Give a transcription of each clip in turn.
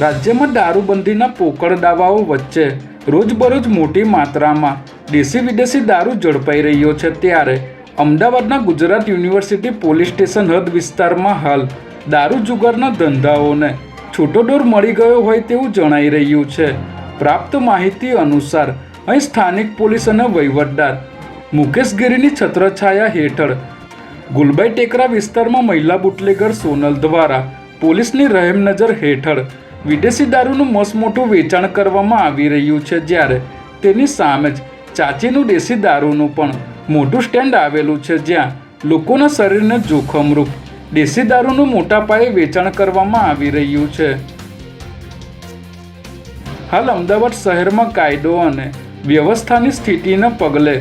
રાજ્યમાં દારૂબંધીના પોકળ દાવાઓ વચ્ચે રોજબરોજ મોટી માત્રામાં દેશી વિદેશી દારૂ ઝડપાઈ રહ્યો છે ત્યારે અમદાવાદના ગુજરાત યુનિવર્સિટી પોલીસ સ્ટેશન હદ વિસ્તારમાં હાલ દારૂ જુગારના ધંધાઓને છૂટો દોર મળી ગયો હોય તેવું જણાઈ રહ્યું છે. પ્રાપ્ત માહિતી અનુસાર અહીં સ્થાનિક પોલીસ અને વહીવટદાર મુકેશ ગીરીની છત્રછાયા હેઠળ ગુલબાઈ ટેકરા વિસ્તારમાં મહિલા બુટલેગર સોનલ દ્વારા પોલીસની રહેમ નજર હેઠળ વિદેશી દારૂનું મસમોટું વેચાણ કરવામાં આવી રહ્યું છે જ્યારે તેની સામે જ ચાચીનું દેશી દારૂનું પણ મોટું સ્ટેન્ડ આવેલું છે જ્યાં લોકોના શરીરને જોખમરૂપ દેશી દારૂનું મોટા પાયે વેચાણ કરવામાં આવી રહ્યું છે. હાલ અમદાવાદ શહેરમાં કાયદો અને વ્યવસ્થાની સ્થિતિને પગલે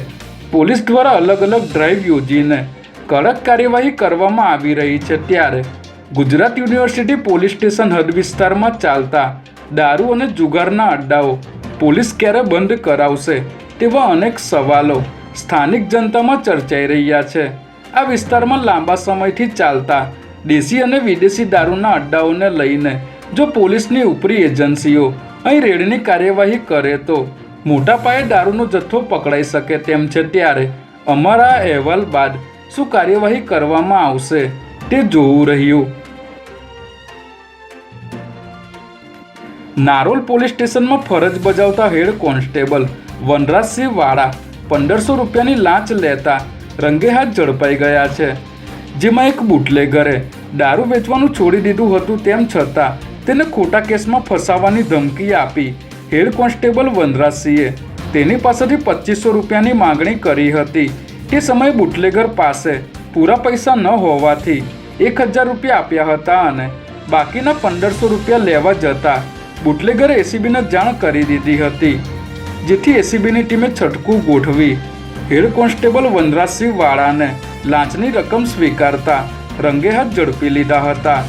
પોલીસ દ્વારા અલગ અલગ ડ્રાઈવ યોજીને કડક કાર્યવાહી કરવામાં આવી રહી છે ત્યારે ગુજરાત યુનિવર્સિટી પોલીસ સ્ટેશન હદ વિસ્તારમાં ચાલતા દારૂ અને જુગારના અડ્ડાઓ પોલીસ ક્યારે બંધ કરાવશે તેવા અનેક સવાલો સ્થાનિક જનતામાં ચર્ચાઈ રહ્યા છે. આ વિસ્તારમાં લાંબા સમયથી ચાલતા દેશી અને વિદેશી દારૂના અડ્ડાઓને લઈને જો પોલીસની ઉપરી એજન્સીઓ અહીં રેડની કાર્યવાહી કરે તો મોટા પાયે દારૂનો જથ્થો પકડાઈ શકે તેમ છે ત્યારે અમારા અહેવાલ બાદ શું કાર્યવાહી કરવામાં આવશે તે જોવું રહ્યું. નારોલ પોલીસ સ્ટેશનમાં ફરજ બજાવતા હેડ કોન્સ્ટેબલ વનરાજસિંહ વાળા પંદરસો રૂપિયાની લાંચ લેતા રંગે હાથ ઝડપાઈ ગયા છે. જેમાં એક બુટલેગરે દારૂ વેચવાનું છોડી દીધું હતું તેમ છતાં તેને ખોટા કેસમાં ફસાવવાની ધમકી આપી હેડ કોન્સ્ટેબલ વનરાજસિંહે તેની પાસેથી પચીસો રૂપિયાની માગણી કરી હતી. તે સમયે બુટલેગર પાસે પૂરા પૈસા ન હોવાથી એક હજાર રૂપિયા આપ્યા હતા અને બાકીના પંદરસો રૂપિયા લેવા જતા બુટલેગરે એસીબીને જાણ કરી દીધી હતી, જેથી એસીબીની ટીમે છટકું ગોઠવી. હેડ કોન્સ્ટેબલ વનરાજસિંહ વાળાને લાંચની રકમ સ્વીકારતા રંગે હાથ ઝડપી લીધા હતા.